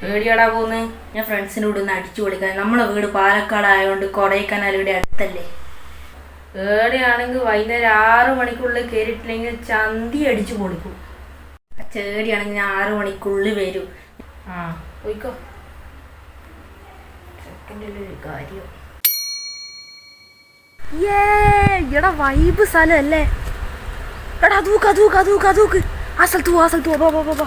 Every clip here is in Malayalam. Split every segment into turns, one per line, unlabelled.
പേടിയാടാ പോന്ന്. ഞാൻ ഫ്രണ്ട്സിന്റെ കൂടെ ഒന്ന് അടിച്ചു പൊളിക്കാൻ. നമ്മളെ വീട് പാലക്കാട് ആയതുകൊണ്ട് കൊടൈക്കനാൽ ഇവിടെ അടുത്തല്ലേ? ഏടിയാണെങ്കിൽ വൈകുന്നേരം ആറു മണിക്കുള്ളിൽ കയറിയിട്ടില്ലെങ്കിൽ ചന്തി അടിച്ചു പൊളിക്കും. ചേടിയാണെങ്കിൽ ഞാൻ ആറു മണിക്കുള്ളിൽ വരും. ആ പോയിക്കോ. സെക്കൻഡിലൊരു കാര്യം. ഏ എടാ വൈബ് എടാ അതൂക്ക് അതൂക്ക് അതൂക്ക് അതൂക്ക്. ആ സ്ഥലത്ത് പോ ആ സ്ഥലത്ത് പോ പോ പോ പോ.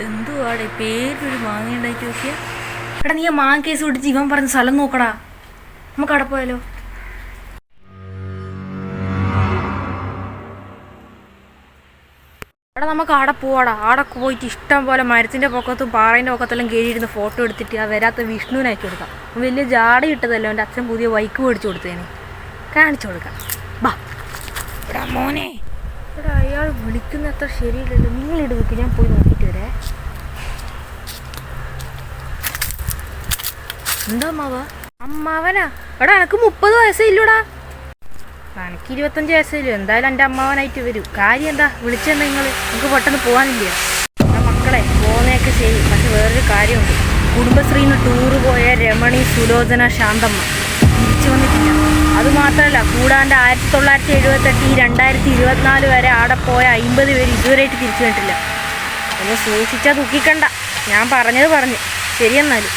എന്തുവാടെ പേരൊരു മാങ്ങ ഉണ്ടാക്കി നോക്കിയ? എടാ നീ ആ മാങ്ങ കേസ് പിടിച്ച് ഇവൻ പറഞ്ഞ സ്ഥലം നോക്കടാ. നമുക്ക് അവിടെ പോയാലോ? എടാ നമുക്ക് അവിടെ പോവാടാ. അവിടെ പോയിട്ട് ഇഷ്ടം പോലെ മരത്തിന്റെ പൊക്കത്തും പാറേന്റെ പൊക്കത്തെല്ലാം കയറിയിരുന്ന് ഫോട്ടോ എടുത്തിട്ട് ആ വരാത്ത വിഷ്ണുവിനെ അയച്ചു കൊടുക്കാം വലിയ ജാട ഇട്ടതല്ലോ എന്റെ അച്ഛൻ പുതിയ ബൈക്ക് മേടിച്ചു കൊടുത്തേനെ കാണിച്ചു കൊടുക്കാം. ബാ. എടാ മോനെ. എടാ അയാൾ വിളിക്കുന്ന അത്ര ശരിയില്ലല്ലോ. ഇടുവിക്ക് ഞാൻ പോയി നോക്കിയിട്ട് വരേ. എന്താ അമ്മാവ? അമ്മാവനാ? എടാ എനക്ക് മുപ്പത് വയസ്സേ ഇല്ലൂടാ. എനിക്ക് ഇരുപത്തഞ്ച് വയസ്സേ എന്തായാലും എന്റെ അമ്മാവനായിട്ട് വരും. കാര്യം എന്താ? വിളിച്ചെന്ന് നിങ്ങൾ നമുക്ക് പെട്ടെന്ന് പോകാനില്ല മക്കളെ പോകുന്നതൊക്കെ ശരി. പക്ഷെ വേറൊരു കാര്യമുണ്ട്. കുടുംബശ്രീന്ന് ടൂറ് പോയ രമണി സുലോചന ശാന്തമ്മ. തിരിച്ചു വന്നിട്ടില്ല. അത് മാത്രമല്ല കൂടാണ്ട് ആയിരത്തി തൊള്ളായിരത്തി എഴുപത്തെട്ട് ഈ രണ്ടായിരത്തി ഇരുപത്തിനാല് വരെ ആടെ പോയ അമ്പത് പേര് ഇതുവരെയായിട്ട് തിരിച്ചു കണ്ടില്ല ഒന്ന് സൂക്ഷിച്ചാൽ ദുഃഖിക്കണ്ട. ഞാൻ പറഞ്ഞത് പറഞ്ഞു. ശരിയെന്നാലും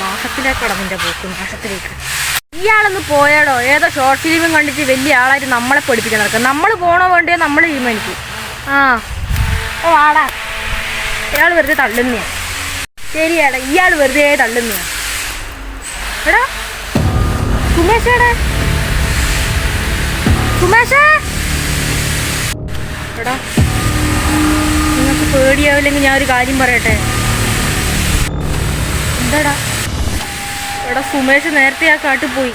നാശത്തിലേക്കാണ് നിന്റെ പോക്ക് നാശത്തിലേക്ക് ഇയാളൊന്ന് പോയാടോ? ഏതോ ഷോർട്ട് ഫിലിമും കണ്ടിട്ട് വലിയ ആളായിട്ട് നമ്മളെ പഠിപ്പിക്കാൻ നടക്കുക നമ്മൾ പോണോ വേണ്ടിയോ നമ്മൾ തീരുമാനിക്കും. ആ. ഓ ആടാ. ഇയാൾ വെറുതെ തള്ളുന്നയാണ് ശരിയാടാ ഇയാൾ വെറുതെ തള്ളുന്നയാണ് എടാ. നിങ്ങൾക്ക് പേടിയാവില്ലെങ്കിൽ ഞാൻ ഒരു കാര്യം പറയട്ടെ? എന്താടാ? എടാ സുമേഷ് നേരത്തെ ആ കാട്ടിൽ പോയി.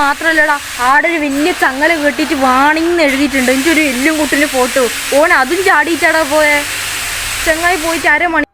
മാത്രല്ലടാ ആടെ ഒരു വലിയ ചങ്ങല കെട്ടിയിട്ട് വാണിന്ന് എഴുതിയിട്ടുണ്ട്. എനിക്കൊരു എല്ലും കുട്ടിന്റെ ഫോട്ടോ ഓൻ അതും ചാടിയിട്ടാടാ പോയെ. ചങ്ങായി പോയിട്ട് അരമണി